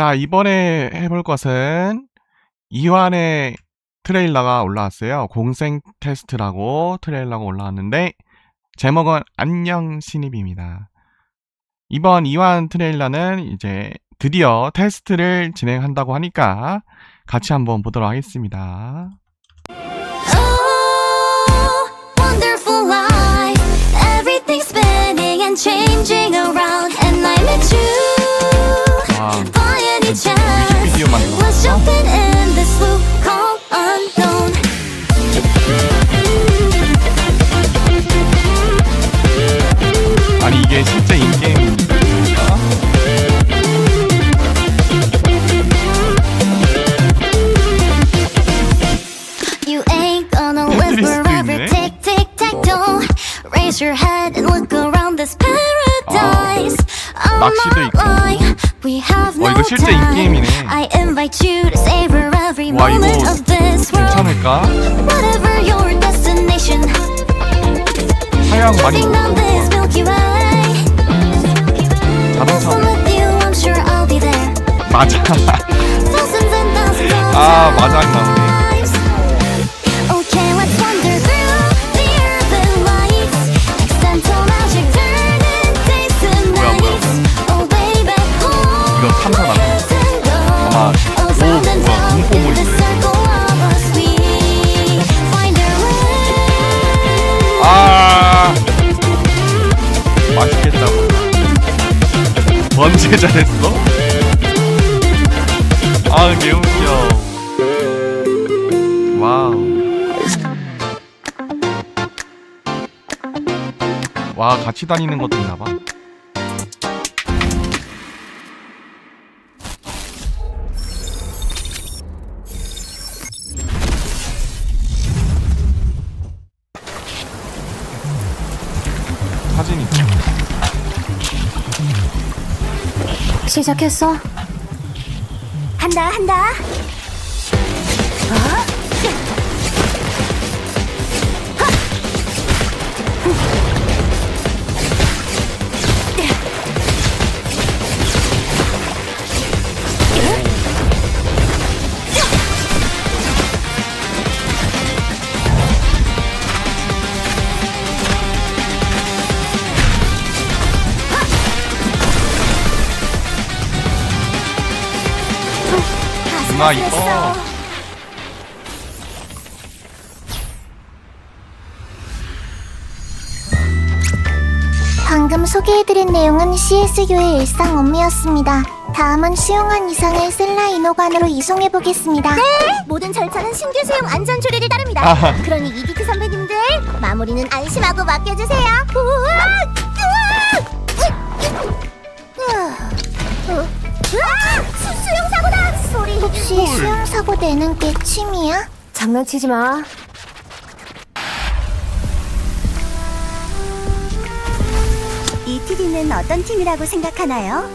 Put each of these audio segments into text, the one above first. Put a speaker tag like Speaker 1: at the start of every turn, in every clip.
Speaker 1: 자, 이번에 해볼 것은 이완의 트레일러가 올라왔어요. 공생 테스트라고 트레일러가 올라왔는데 제목은 안녕 신입입니다. 이번 이완 트레일러는 이제 드디어 테스트를 진행한다고 하니까 같이 한번 보도록 하겠습니다.
Speaker 2: Oh, wonderful life. Everything's spinning and changing around, and I met you
Speaker 1: 와,
Speaker 2: by any chance.
Speaker 1: 뮤직비디오 만든 거
Speaker 2: Was
Speaker 1: 같아.
Speaker 2: jumping in this loop called unknown.
Speaker 1: 아니 이게 실제 인게임입니까?
Speaker 2: You ain't gonna
Speaker 1: Tetris
Speaker 2: live forever.
Speaker 1: 있네.
Speaker 2: Tick, tick, tack, toe. Raise your head and look around this paradise. I'm
Speaker 1: 낚시도
Speaker 2: not
Speaker 1: 있고.
Speaker 2: Lying. We have
Speaker 1: 어,
Speaker 2: no
Speaker 1: 이거 실제
Speaker 2: time.
Speaker 1: 인게임이네.
Speaker 2: I invite you to savor every
Speaker 1: 와, 이거
Speaker 2: moment of this world.
Speaker 1: 괜찮을까?
Speaker 2: Whatever your destination,
Speaker 1: 사양 많이
Speaker 2: heading down this Milky Way.
Speaker 1: 자동차
Speaker 2: I'm with you, I'm sure I'll be there.
Speaker 1: 맞아.
Speaker 2: Thousands and thousands of
Speaker 1: 아, 맞아 언제 잘했어? 아 개웃겨. 와우. 와 같이 다니는 것도 있나봐. 사진이
Speaker 2: 시작했어? 한다 한다
Speaker 1: 누나 이뻐
Speaker 3: 방금 소개해드린 내용은 CSU의 일상 업무였습니다. 다음은 수용한 이상을 셀라 인호관으로 이송해보겠습니다. 네! 모든 절차는 신규 수용 안전 조례를 따릅니다.
Speaker 1: 아하.
Speaker 3: 그러니 이디트 선배님들, 마무리는 안심하고 맡겨주세요. 우와! 으아! 으아! 으아! 소리. 혹시 수용 사고 내는 게 취미야?
Speaker 2: 장난치지 마
Speaker 3: 이 TV는 어떤 팀이라고 생각하나요?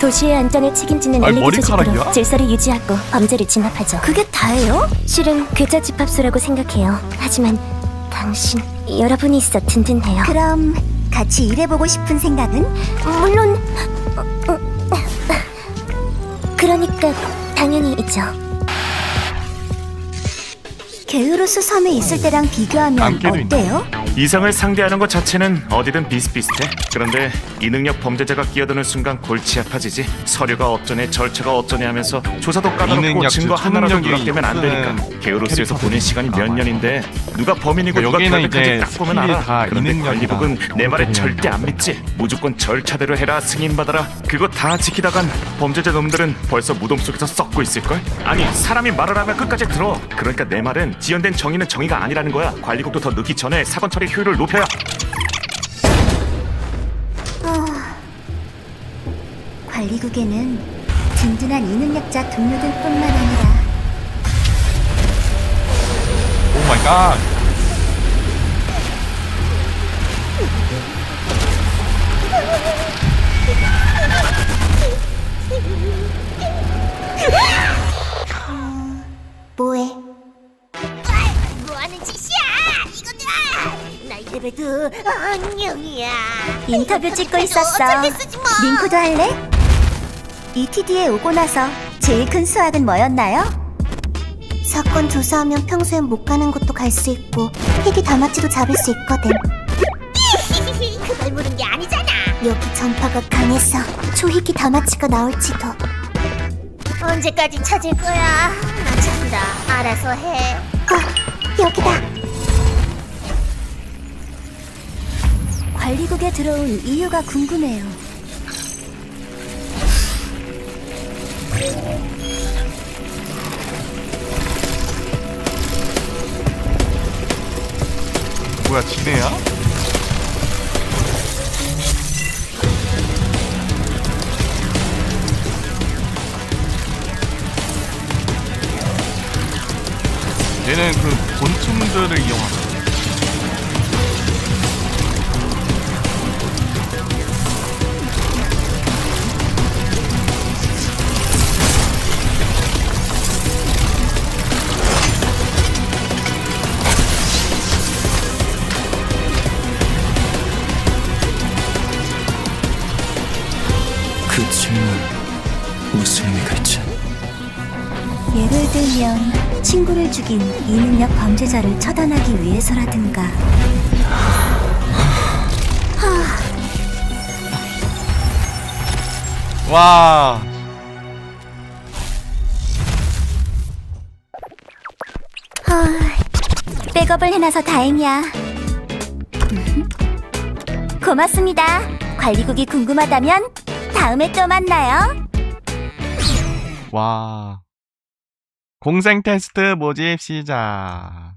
Speaker 4: 도시의 안전을 책임지는
Speaker 1: 아니,
Speaker 4: 엘리트
Speaker 1: 머리카락이야?
Speaker 4: 조직으로 질서를 유지하고 범죄를 진압하죠.
Speaker 3: 그게 다예요?
Speaker 4: 실은 괴짜 집합소라고 생각해요. 하지만 당신, 여러분이 있어 든든해요.
Speaker 3: 그럼 같이 일해보고 싶은 생각은?
Speaker 4: 물론 어, 어, 그러니까 당연히 있죠.
Speaker 3: 게으로스 섬에 있을 때랑 비교하면. 어때요?
Speaker 5: 이상을 상대하는 것 자체는 어디든 비슷비슷해. 그런데 이 능력 범죄자가 끼어드는 순간 골치 아파지지. 서류가 어쩌네 절차가 어쩌네 하면서 조사도 까다롭고
Speaker 1: 능력,
Speaker 5: 증거
Speaker 1: 즉,
Speaker 5: 하나라도
Speaker 1: 초능력이
Speaker 5: 누락되면 안 되니까.
Speaker 1: 있는
Speaker 5: 게으로스에서 보낸 시간이 몇
Speaker 1: 캐릭터들.
Speaker 5: 년인데 누가 범인이고
Speaker 1: 그러니까
Speaker 5: 누가
Speaker 1: 여기는
Speaker 5: 결백한지
Speaker 1: 이제
Speaker 5: 딱 보면
Speaker 1: 스킬이
Speaker 5: 알아.
Speaker 1: 다
Speaker 5: 그런데
Speaker 1: 능력이다.
Speaker 5: 관리국은 내 말에 절대 안 믿지. 무조건 절차대로 해라 승인받아라. 그거 다 지키다간 범죄자 놈들은 벌써 무덤 속에서 썩고 있을걸? 아니 사람이 말을 하면 끝까지 들어. 그러니까 내 말은 지연된 정의는 정의가 아니라는 거야. 관리국도 더 늦기 전에 사건 처리 효율을 높여야.
Speaker 3: 관리국에는 든든한 이능력자 동료들뿐만 아니라
Speaker 1: 오 마이 갓
Speaker 2: 레벨
Speaker 3: 안녕이야.
Speaker 4: 인터뷰 찍고 있었어. 링크도 할래? ETD에 오고 나서 제일 큰 수학은 뭐였나요?
Speaker 3: 사건 조사하면 평소엔 못 가는 곳도 갈 수 있고 희귀 다마치도 잡을 수 있거든. 그걸 물은 게 아니잖아. 여기 전파가 강해서 초희귀 다마치가 나올지도. 언제까지 찾을 거야? 나 찾는다. 알아서 해. 아, 여기다.
Speaker 4: 관리국에 들어온 이유가 궁금해요.
Speaker 1: 뭐야 지네야? 얘는 그 곤충들을 이용하는
Speaker 4: 들면 친구를 죽인 이능력 범죄자를 처단하기 위해서라든가
Speaker 1: 와
Speaker 4: 백업을 해놔서 다행이야. 고맙습니다. 관리국이 궁금하다면 다음에 또 만나요.
Speaker 1: 와. 공생 테스트 모집 시작.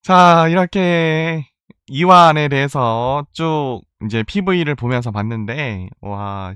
Speaker 1: 자, 이렇게 이완에 대해서 쭉 이제 PV를 보면서 봤는데, 와,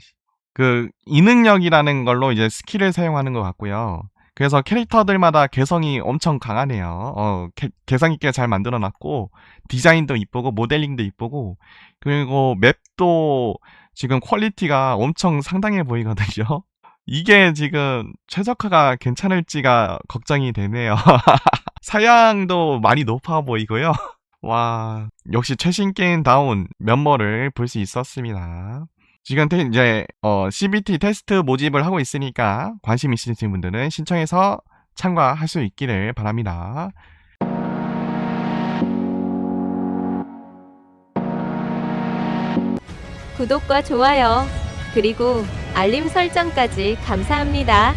Speaker 1: 그, 이능력이라는 걸로 이제 스킬을 사용하는 것 같고요. 그래서 캐릭터들마다 개성이 엄청 강하네요. 어, 개, 개성 있게 잘 만들어 놨고, 디자인도 이쁘고, 모델링도 이쁘고, 그리고 맵도 지금 퀄리티가 엄청 상당해 보이거든요. 이게 지금 최적화가 괜찮을지가 걱정이 되네요. 사양도 많이 높아 보이고요. 와, 역시 최신 게임다운 면모를 볼 수 있었습니다. 지금 테- 이제 어, CBT 테스트 모집을 하고 있으니까 관심 있으신 분들은 신청해서 참가할 수 있기를 바랍니다.
Speaker 6: 구독과 좋아요, 그리고 알림 설정까지 감사합니다.